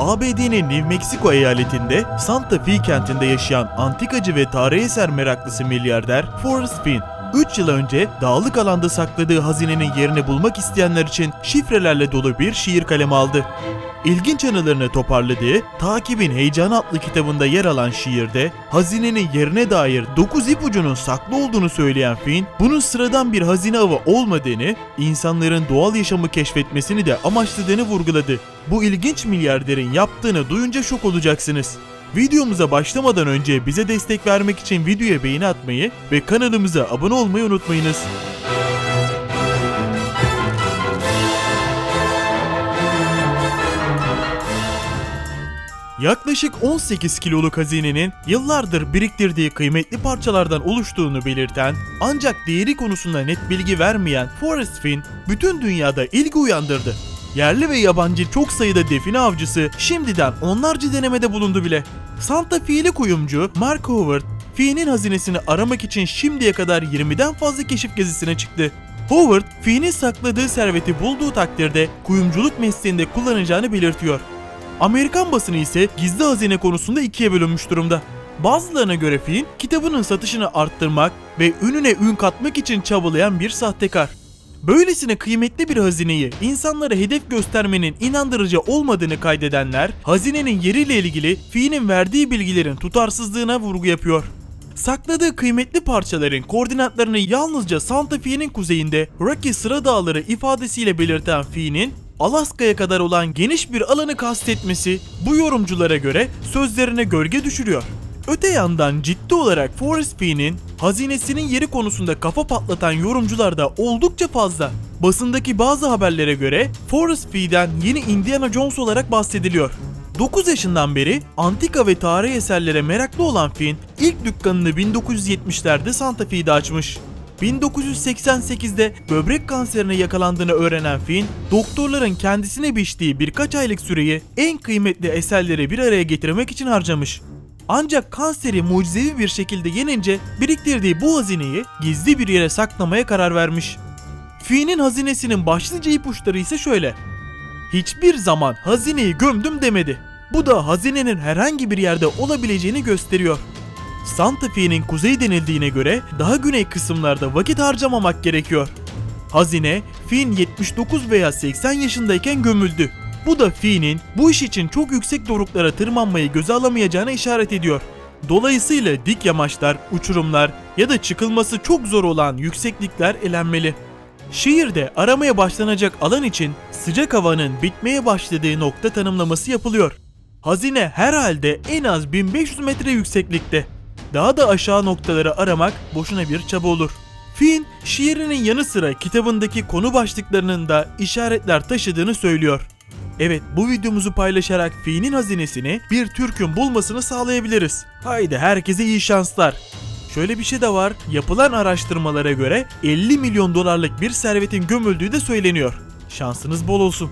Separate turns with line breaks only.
ABD'nin New Mexico eyaletinde Santa Fe kentinde yaşayan antikacı ve tarih eser meraklısı milyarder Forrest Finn 3 yıl önce dağlık alanda sakladığı hazinenin yerini bulmak isteyenler için şifrelerle dolu bir şiir kalemi aldı. İlginç anılarını toparladığı Takibin Heyecanı adlı kitabında yer alan şiirde hazinenin yerine dair 9 ipucunun saklı olduğunu söyleyen Finn, bunun sıradan bir hazine avı olmadığını, insanların doğal yaşamı keşfetmesini de amaçladığını vurguladı. Bu ilginç milyarderin yaptığını duyunca şok olacaksınız. Videomuza başlamadan önce bize destek vermek için videoya beğeni atmayı ve kanalımıza abone olmayı unutmayınız. Yaklaşık 18 kiloluk hazinenin yıllardır biriktirdiği kıymetli parçalardan oluştuğunu belirten ancak değeri konusunda net bilgi vermeyen Forrest Finn bütün dünyada ilgi uyandırdı. Yerli ve yabancı çok sayıda define avcısı şimdiden onlarca denemede bulundu bile. Santa Fe'li kuyumcu Mark Howard, Fee'nin hazinesini aramak için şimdiye kadar 20'den fazla keşif gezisine çıktı. Howard, Fee'nin sakladığı serveti bulduğu takdirde kuyumculuk mesleğinde kullanacağını belirtiyor. Amerikan basını ise gizli hazine konusunda ikiye bölünmüş durumda. Bazılarına göre Finn, kitabının satışını arttırmak ve ününe ün katmak için çabalayan bir sahtekar. Böylesine kıymetli bir hazineyi insanlara hedef göstermenin inandırıcı olmadığını kaydedenler, hazinenin yeriyle ilgili Fi'nin verdiği bilgilerin tutarsızlığına vurgu yapıyor. Sakladığı kıymetli parçaların koordinatlarını yalnızca Santa Fe'nin kuzeyinde Rocky Sıra Dağları ifadesiyle belirten Fe'nin Alaska'ya kadar olan geniş bir alanı kastetmesi bu yorumculara göre sözlerine gölge düşürüyor. Öte yandan ciddi olarak Forrest Fee'nin hazinesinin yeri konusunda kafa patlatan yorumcular da oldukça fazla. Basındaki bazı haberlere göre Forrest Fee'den yeni Indiana Jones olarak bahsediliyor. 9 yaşından beri antika ve tarih eserlere meraklı olan Finn ilk dükkanını 1970'lerde Santa Fe'de açmış. 1988'de böbrek kanserine yakalandığını öğrenen Finn, doktorların kendisine biçtiği birkaç aylık süreyi en kıymetli eserleri bir araya getirmek için harcamış. Ancak kanseri mucizevi bir şekilde yenince biriktirdiği bu hazineyi gizli bir yere saklamaya karar vermiş. Fi'nin hazinesinin başlıca ipuçları ise şöyle. Hiçbir zaman hazineyi gömdüm demedi. Bu da hazinenin herhangi bir yerde olabileceğini gösteriyor. Santa Fe'nin kuzey denildiğine göre daha güney kısımlarda vakit harcamamak gerekiyor. Hazine Finn 79 veya 80 yaşındayken gömüldü. Bu da Fi'nin bu iş için çok yüksek doruklara tırmanmayı göze alamayacağına işaret ediyor. Dolayısıyla dik yamaçlar, uçurumlar ya da çıkılması çok zor olan yükseklikler elenmeli. Şiirde aramaya başlanacak alan için sıcak havanın bitmeye başladığı nokta tanımlaması yapılıyor. Hazine herhalde en az 1500 metre yükseklikte. Daha da aşağı noktaları aramak boşuna bir çaba olur. Finn, şiirinin yanı sıra kitabındaki konu başlıklarının da işaretler taşıdığını söylüyor. Evet bu videomuzu paylaşarak Fi'nin hazinesini bir Türk'ün bulmasını sağlayabiliriz. Haydi herkese iyi şanslar. Şöyle bir şey de var. Yapılan araştırmalara göre 50 milyon dolarlık bir servetin gömüldüğü de söyleniyor. Şansınız bol olsun.